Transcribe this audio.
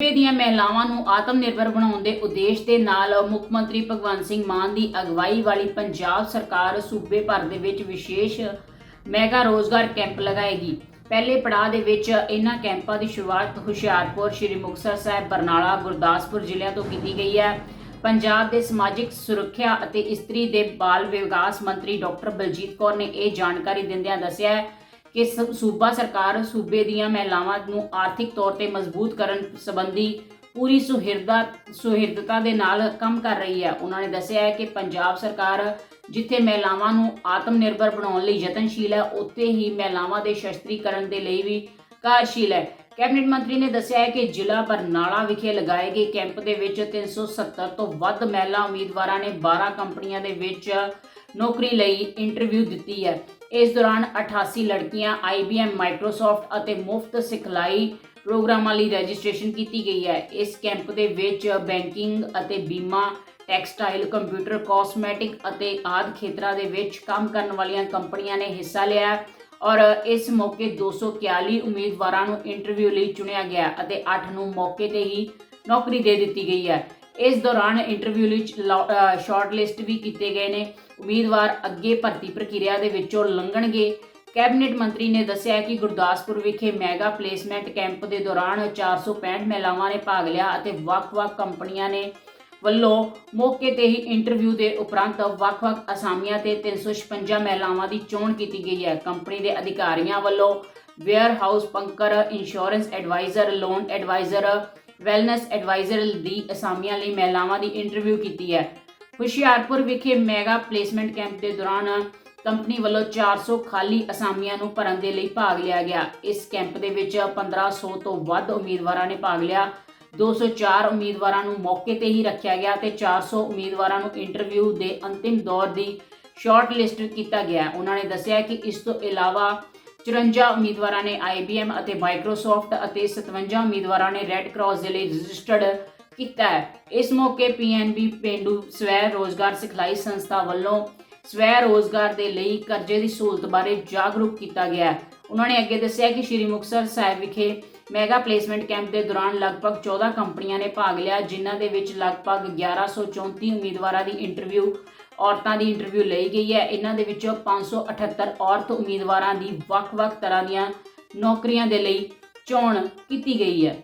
ਸੂਬੇ ਦੀਆਂ ਮਹਿਲਾਵਾਂ ਨੂੰ ਆਤਮ ਨਿਰਭਰ ਬਣਾਉਣ ਦੇ ਉਦੇਸ਼ ਦੇ ਨਾਲ ਮੁੱਖ ਮੰਤਰੀ ਭਗਵੰਤ ਸਿੰਘ ਮਾਨ ਦੀ ਅਗਵਾਈ ਵਾਲੀ ਪੰਜਾਬ ਸਰਕਾਰ ਸੂਬੇ ਭਰ ਦੇ ਵਿੱਚ ਵਿਸ਼ੇਸ਼ ਮੈਗਾ ਰੋਜ਼ਗਾਰ ਕੈਂਪ ਲਗਾਏਗੀ। ਪਹਿਲੇ ਪੜਾਅ ਦੇ ਵਿੱਚ ਇਹਨਾਂ ਕੈਂਪਾਂ ਦੀ ਸ਼ੁਰੂਆਤ ਹੁਸ਼ਿਆਰਪੁਰ, ਸ਼੍ਰੀ ਮੁਕਤਸਰ ਸਾਹਿਬ, ਬਰਨਾਲਾ, ਗੁਰਦਾਸਪੁਰ ਜ਼ਿਲ੍ਹਿਆਂ ਤੋਂ ਕੀਤੀ ਗਈ ਹੈ। ਪੰਜਾਬ ਦੇ ਸਮਾਜਿਕ ਸੁਰੱਖਿਆ ਅਤੇ ਇਸਤਰੀ ਦੇ ਬਾਲ ਵਿਕਾਸ ਮੰਤਰੀ ਡਾਕਟਰ ਬਲਜੀਤ ਕੌਰ ਨੇ ਇਹ ਜਾਣਕਾਰੀ ਦਿੰਦਿਆਂ ਦੱਸਿਆ ਹੈ ਕਿ ਸੂਬਾ ਸਰਕਾਰ ਸੂਬੇ ਦੀਆਂ ਮਹਿਲਾਵਾਂ ਨੂੰ ਆਰਥਿਕ ਤੌਰ ਤੇ ਮਜ਼ਬੂਤ ਕਰਨ ਸੰਬੰਧੀ ਪੂਰੀ ਸੁਹਿਰਦਾ, ਸੁਹਿਰਦਤਾ ਦੇ ਨਾਲ ਕੰਮ ਕਰ ਰਹੀ ਹੈ। ਉਹਨਾਂ ਨੇ ਦੱਸਿਆ ਹੈ ਕਿ ਪੰਜਾਬ ਸਰਕਾਰ ਜਿੱਥੇ ਮਹਿਲਾਵਾਂ ਨੂੰ ਆਤਮ ਨਿਰਭਰ ਬਣਾਉਣ ਲਈ ਯਤਨਸ਼ੀਲ ਹੈ, ਉੱਥੇ ਹੀ ਮਹਿਲਾਵਾਂ ਦੇ ਸ਼ਸਤਰੀਕਰਨ ਦੇ ਲਈ ਵੀ ਕਾਰਜਸ਼ੀਲ ਹੈ। ਕੈਬਨਿਟ ਮੰਤਰੀ ਨੇ ਦੱਸਿਆ ਹੈ ਕਿ ਜ਼ਿਲ੍ਹਾ ਬਰਨਾਲਾ ਵਿਖੇ ਲਗਾਏ ਗਏ ਕੈਂਪ ਦੇ ਵਿੱਚ 370 ਤੋਂ ਵੱਧ ਮਹਿਲਾ ਉਮੀਦਵਾਰਾਂ ਨੇ 12 ਕੰਪਨੀਆਂ ਦੇ ਵਿੱਚ ਨੌਕਰੀ ਲਈ ਇੰਟਰਵਿਊ ਦਿੱਤੀ ਹੈ। ਇਸ ਦੌਰਾਨ 88 ਲੜਕੀਆਂ IBM ਮਾਈਕਰੋਸਾਫਟ ਅਤੇ ਮੁਫਤ ਸਿਖਲਾਈ ਪ੍ਰੋਗਰਾਮਾਂ ਲਈ ਰਜਿਸਟ੍ਰੇਸ਼ਨ ਕੀਤੀ ਗਈ ਹੈ। ਇਸ ਕੈਂਪ ਦੇ ਵਿੱਚ ਬੈਂਕਿੰਗ ਅਤੇ ਬੀਮਾ, ਟੈਕਸਟਾਈਲ, ਕੰਪਿਊਟਰ, ਕਾਸਮੈਟਿਕ ਅਤੇ ਆਦਿ ਖੇਤਰਾਂ ਦੇ ਵਿੱਚ ਕੰਮ ਕਰਨ ਵਾਲੀਆਂ ਕੰਪਨੀਆਂ ਨੇ ਹਿੱਸਾ ਲਿਆ ਔਰ ਇਸ ਮੌਕੇ 241 ਉਮੀਦਵਾਰਾਂ ਨੂੰ ਇੰਟਰਵਿਊ ਲਈ ਚੁਣਿਆ ਗਿਆ ਅਤੇ 8 ਨੂੰ ਮੌਕੇ ਤੇ ਹੀ ਨੌਕਰੀ ਦੇ ਦਿੱਤੀ ਗਈ ਹੈ। ਇਸ ਦੌਰਾਨ ਇੰਟਰਵਿਊ ਲਈ ਸ਼ਾਰਟ ਲਿਸਟ ਵੀ ਕੀਤੇ ਗਏ ਨੇ। ਉਮੀਦਵਾਰ ਅੱਗੇ ਭਰਤੀ ਪ੍ਰਕਿਰਿਆ ਦੇ ਵਿੱਚੋਂ ਲੰਘਣਗੇ। ਕੈਬਨਿਟ ਮੰਤਰੀ ਨੇ ਦੱਸਿਆ ਕਿ ਗੁਰਦਾਸਪੁਰ ਵਿਖੇ ਮੈਗਾ ਪਲੇਸਮੈਂਟ ਕੈਂਪ ਦੇ ਦੌਰਾਨ 465 ਮਹਿਲਾਵਾਂ ਨੇ ਭਾਗ ਲਿਆ ਅਤੇ ਵੱਖ-ਵੱਖ ਕੰਪਨੀਆਂ ਨੇ ਵੱਲੋਂ ਮੌਕੇ ਤੇ ਹੀ ਇੰਟਰਵਿਊ ਦੇ ਉਪਰੰਤ ਵੱਖ-ਵੱਖ ਅਸਾਮੀਆਂ ਤੇ 356 ਮਹਿਲਾਵਾਂ ਦੀ ਚੋਣ ਕੀਤੀ ਗਈ ਹੈ। ਕੰਪਨੀ ਦੇ ਅਧਿਕਾਰੀਆਂ ਵੱਲੋਂ warehouse ਪੰਕਰ insurance advisor loan advisor wellness advisor ਦੀ ਅਸਾਮੀਆਂ ਲਈ ਮਹਿਲਾਵਾਂ ਦੀ ਇੰਟਰਵਿਊ ਕੀਤੀ ਹੈ। ਹੁਸ਼ਿਆਰਪੁਰ ਵਿਖੇ ਮੈਗਾ ਪਲੇਸਮੈਂਟ ਕੈਂਪ ਦੇ ਦੌਰਾਨ ਕੰਪਨੀ ਵੱਲੋਂ 400 ਖਾਲੀ ਅਸਾਮੀਆਂ ਨੂੰ ਭਰਨ ਦੇ ਲਈ ਭਾਗ ਲਿਆ ਗਿਆ। ਇਸ ਕੈਂਪ ਦੇ ਵਿੱਚ 1500 ਤੋਂ ਵੱਧ ਉਮੀਦਵਾਰਾਂ ਨੇ ਭਾਗ ਲਿਆ। 204 ਉਮੀਦਵਾਰਾਂ ਨੂੰ ਮੌਕੇ ਤੇ ਹੀ ਰੱਖਿਆ ਗਿਆ ਤੇ 400 ਉਮੀਦਵਾਰਾਂ ਨੂੰ ਇੰਟਰਵਿਊ ਦੇ ਅੰਤਿਮ ਦੌਰ ਦੀ ਸ਼ਾਰਟ ਲਿਸਟ ਕੀਤਾ ਗਿਆ। ਉਹਨਾਂ ਨੇ ਦੱਸਿਆ ਕਿ ਇਸ ਤੋਂ ਇਲਾਵਾ 54 ਉਮੀਦਵਾਰਾਂ ਨੇ IBM ਅਤੇ ਮਾਈਕਰੋਸਾਫਟ ਅਤੇ 57 ਉਮੀਦਵਾਰਾਂ ਨੇ ਰੈੱਡ ਕਰਾਸ ਦੇ ਲਈ ਰਜਿਸਟਰਡ ਕੀਤਾ ਹੈ। ਇਸ ਮੌਕੇ PNB ਪਿੰਡੂ ਸਵੈ ਰੋਜ਼ਗਾਰ ਸਿਖਲਾਈ ਸੰਸਥਾ ਵੱਲੋਂ ਸਵੈ ਰੋਜ਼ਗਾਰ ਦੇ ਲਈ ਕਰਜ਼ੇ ਦੀ ਸਹੂਲਤ ਬਾਰੇ ਜਾਗਰੂਕ ਕੀਤਾ ਗਿਆ ਉਹਨਾਂ ਨੇ ਅੱਗੇ ਦੱਸਿਆ ਕਿ ਸ਼੍ਰੀ ਮੁਕਤਸਰ ਸਾਹਿਬ ਵਿਖੇ ਮੈਗਾ ਪਲੇਸਮੈਂਟ ਕੈਂਪ ਦੇ ਦੌਰਾਨ ਲਗਭਗ 14 ਕੰਪਨੀਆਂ ਨੇ ਭਾਗ ਲਿਆ, ਜਿਨ੍ਹਾਂ ਦੇ ਵਿੱਚ ਲਗਭਗ 1134 ਉਮੀਦਵਾਰਾਂ ਦੀ ਇੰਟਰਵਿਊ ਔਰਤਾਂ ਦੀ ਇੰਟਰਵਿਊ ਲਈ ਗਈ ਹੈ। ਇਹਨਾਂ ਦੇ ਵਿੱਚੋਂ 578 ਔਰਤ ਉਮੀਦਵਾਰਾਂ ਦੀ ਵੱਖ-ਵੱਖ ਤਰ੍ਹਾਂ ਦੀਆਂ ਨੌਕਰੀਆਂ ਦੇ ਲਈ ਚੋਣ ਕੀਤੀ ਗਈ ਹੈ।